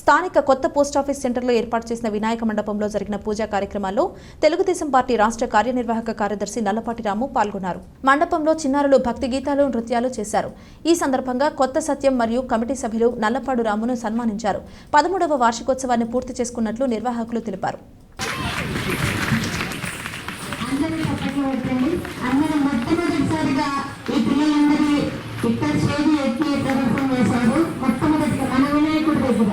స్థానిక కొత్త పోస్టాఫీస్ సెంటర్లో ఏర్పాటు చేసిన వినాయక మండపంలో జరిగిన పూజా కార్యక్రమాల్లో తెలుగుదేశం పార్టీ రాష్ట్ర కార్యనిర్వాహక కార్యదర్శి నల్లపాటి రాము పాల్గొన్నారు. మండపంలో చిన్నారులు భక్తి గీతాలు నృత్యాలు చేశారు. ఈ సందర్భంగా కొత్త సత్యం మరియు కమిటీ సభ్యులు నల్లపాడు రామును సన్మానించారు. పదమూడవ వార్షికోత్సవాన్ని పూర్తి చేసుకున్నట్లు నిర్వాహకులు తెలిపారు. ఇక్కడ ఎక్కి ప్రదర్శన చేశారు. మొట్టమొదటిగా మన వినాయకుడి దగ్గర.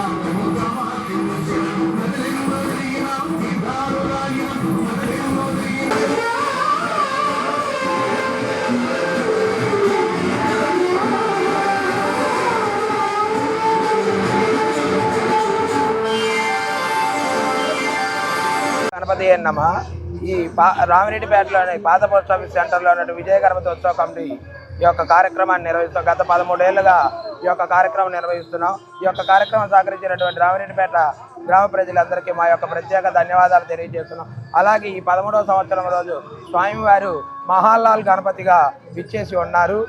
గణపతి నమ. ఈ పా రామిరెడ్డిపేటలోని పాత పోస్ట్ ఆఫీస్ సెంటర్లో ఉన్న విజయ గణపతి ఉత్సవ కమిటీ ఈ యొక్క కార్యక్రమాన్ని నిర్వహిస్తాం గత పదమూడేళ్ళుగా ఈ యొక్క కార్యక్రమం నిర్వహిస్తున్నాం. ఈ యొక్క కార్యక్రమం సహకరించినటువంటి రామిరెడ్డిపేట గ్రామ ప్రజలందరికీ మా యొక్క ప్రత్యేక ధన్యవాదాలు తెలియజేస్తున్నాం. అలాగే ఈ పదమూడవ సంవత్సరం రోజు స్వామివారు మహాలాల్ గణపతిగా విచ్చేసి ఉన్నారు.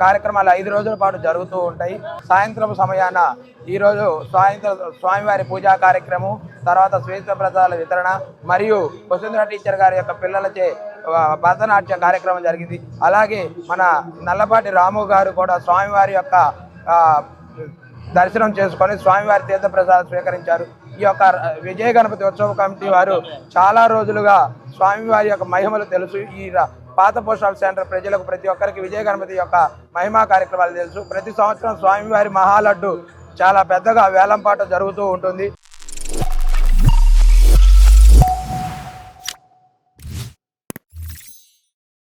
కార్యక్రమాలు ఐదు రోజుల పాటు జరుగుతూ ఉంటాయి. సాయంత్రం సమయాన ఈరోజు సాయంత్రం స్వామివారి పూజా కార్యక్రమం తర్వాత శ్వేత ప్రసాదాల వితరణ మరియు వసుంధర టీచర్ గారి యొక్క పిల్లలచే భరతనాట్యం కార్యక్రమం జరిగింది. అలాగే మన నల్లపాటి రాము గారు కూడా స్వామివారి యొక్క దర్శనం చేసుకొని స్వామివారి తీర్థ ప్రసాదం స్వీకరించారు. ఈ యొక్క విజయ గణపతి ఉత్సవ కమిటీ వారు చాలా రోజులుగా స్వామివారి యొక్క మహిమలు తెలుసు. ఈ ర- పాత పోస్ట్ ఆఫీస్ సెంటర్ ప్రజలకు ప్రతి ఒక్కరికి విజయ గణపతి యొక్క మహిమా కార్యక్రమాలు తెలుసు. ప్రతి సంవత్సరం స్వామివారి మహాలడ్డు చాలా పెద్దగా వేలంపాట జరుగుతూ ఉంటుంది.